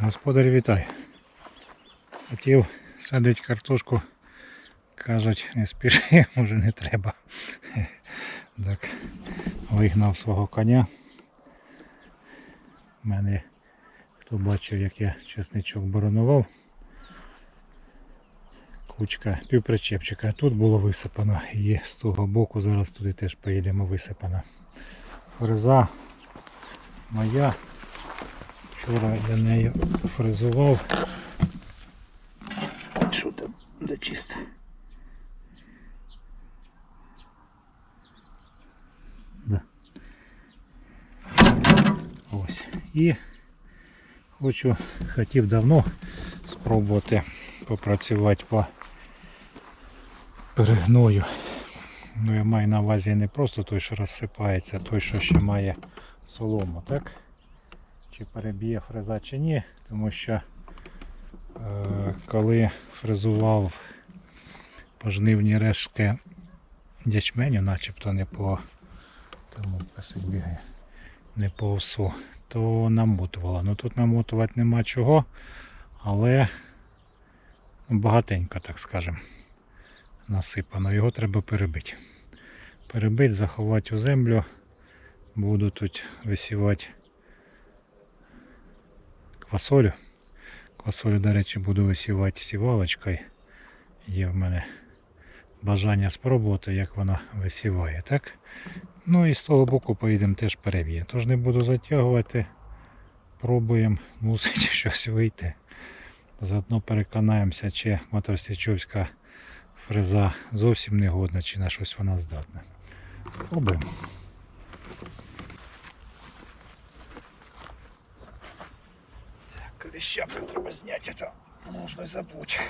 Господар вітай. Хотів садити картошку. Кажуть, не спіши, може не треба. Так, вигнав свого коня. У мене, хто бачив, як я чесничок боронував. Кучка півпричепчика. Тут було висипано. І з того боку зараз туди теж поїдемо висипано. Фреза моя. Вчора я нею фрезував. Що там де чисто? Да. Ось. І хочу, хотів давно спробувати попрацювати по перегною. Ну я маю на увазі не просто той, що розсипається, а той, що ще має солому, так? Чи переб'є фреза чи ні, тому що е, коли фрезував пожнивні рештки ячменю, начебто не по тому бігає, не по овсу, то намотувало. Ну тут намотувати нема чого, але багатенько, так скажемо, насипано. Його треба перебити. Перебити, заховати у землю. Буду тут висівати квасолю. Квасолю, до речі, буду висівати сівалочкою. Є в мене бажання спробувати, як вона висіває. так? Ну і з того боку поїдемо теж переб'є. Тож не буду затягувати. Пробуємо, мусить щось вийти. Заодно переконаємося, чи моторсічовська фреза зовсім не годна, чи на щось вона здатна. Пробуємо. Щепку треба зняти, а то можна забути.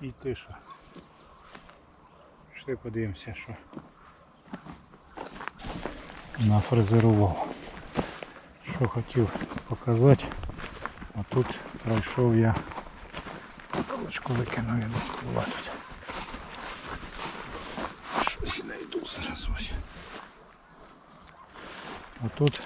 І тиша. Пішли подивимося, що нафрезерував. Що хотів показати. А тут пройшов я. Палочку викинув я десь тут. Щось знайду зараз ось. А тут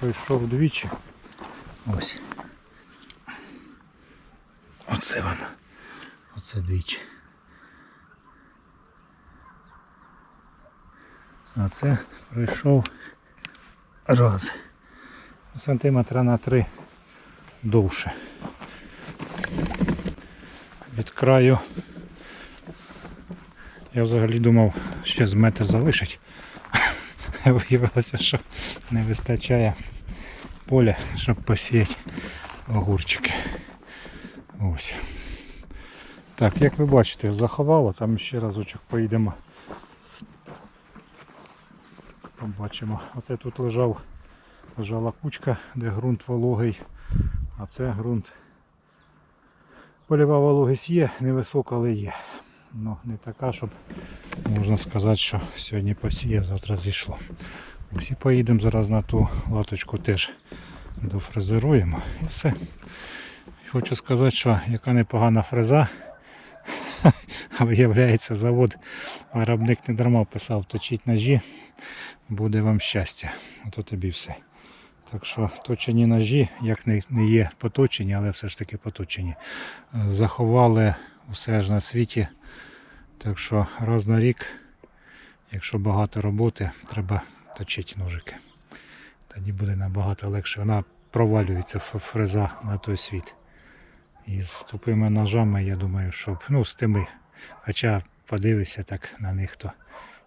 пройшов двічі. Ось. Оце воно. Оце двічі. А це пройшов раз. Сантиметра на три довше. Від краю я взагалі думав, ще з метр залишить. Виявилося, що не вистачає поля, щоб посіяти огурчики. Ось. Так, як ви бачите, заховало, там ще разочок поїдемо. Побачимо. Оце тут лежав, лежала кучка, де ґрунт вологий, а це ґрунт. Польова вологість є, невисока, але є. Ну, не така, щоб можна сказати, що сьогодні посіяв, завтра зійшло. Всі поїдемо зараз на ту латочку теж дофрезеруємо і все. Хочу сказати, що яка непогана фреза. А виявляється, завод виробник не дарма писав, точіть ножі, буде вам щастя. Ото тобі все. Так що точені ножі, як не, є поточені, але все ж таки поточені. Заховали усе ж на світі. Так що раз на рік, якщо багато роботи, треба точити ножики. Тоді буде набагато легше. Вона провалюється фреза на той світ. І з тупими ножами, я думаю, щоб. Ну, з тими. Хоча подивишся так на них, то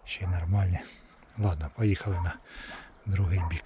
ще й нормальні. Ладно, поїхали на другий бік.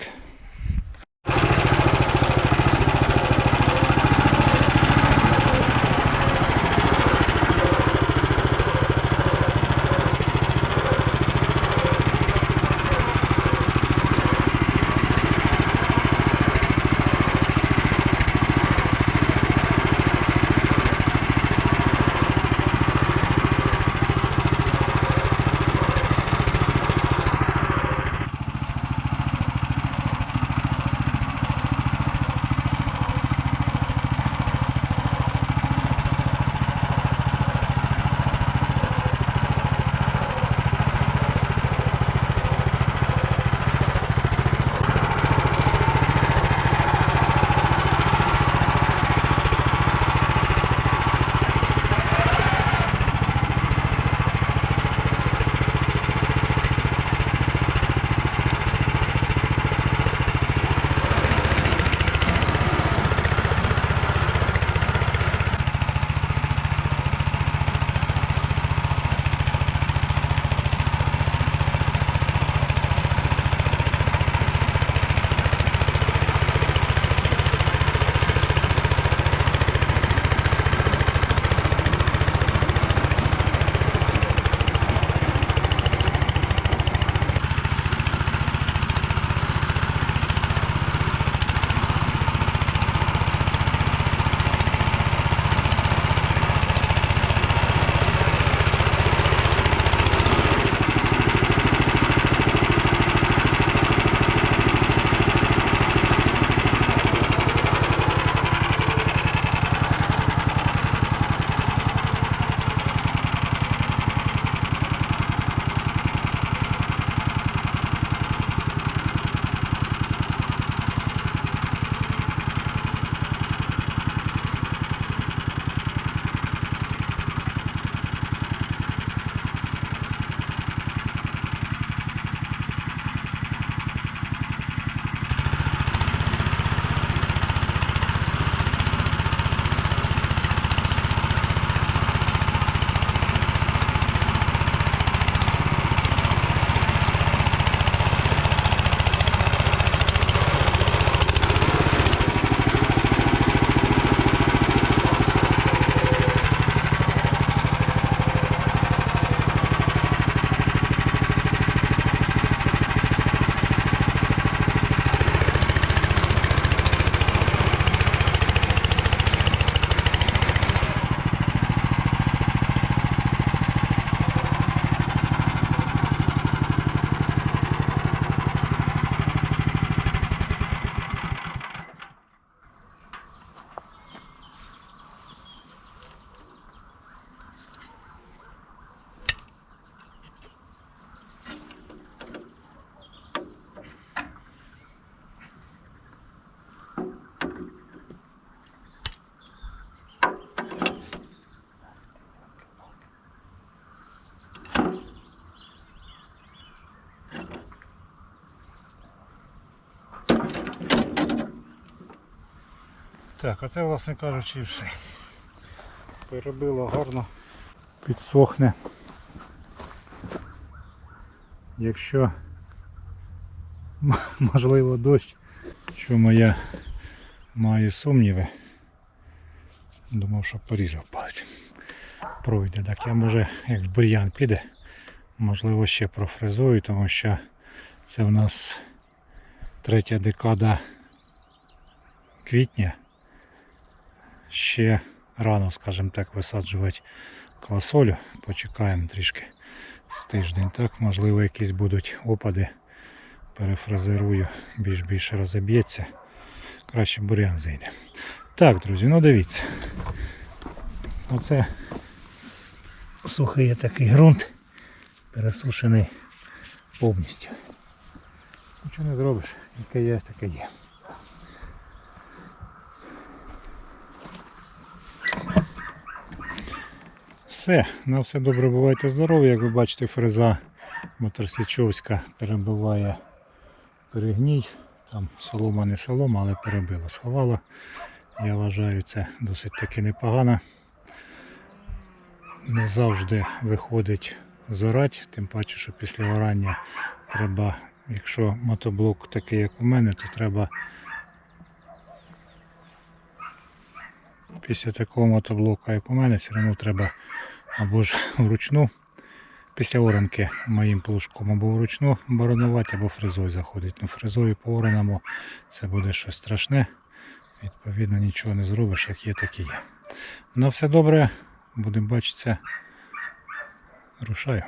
Так, а це, власне кажучи, все. Перебило гарно, підсохне. Якщо можливо дощ, чому я маю сумніви. Думав, що порізав палець. Пройде. Так я може, як бур'ян піде, можливо ще профрезую, тому що це в нас третя декада квітня. Ще рано, скажімо так, висаджувати квасолю. Почекаємо трішки з тиждень. Так, можливо, якісь будуть опади. Перефразирую, більш-більше розоб'ється. Краще бурян зайде. Так, друзі, ну дивіться. Оце сухий такий ґрунт, пересушений повністю. Нічого не зробиш, яке є, таке є. Все, на все добре бувайте здорові. Як ви бачите, фреза Моторсічовська перебиває перегній. Там солома не солома, але перебила, сховала. Я вважаю це досить таки непогано. Не завжди виходить зорать, тим паче, що після орання треба, якщо мотоблок такий, як у мене, то треба після такого мотоблока, як у мене, все одно треба або ж вручну, після оранки моїм плужком, або вручну баронувати, або фрезою заходить. Ну, фрезою по ораному це буде щось страшне. Відповідно, нічого не зробиш, як є, так і є. На все добре, будемо бачитися. Рушаю.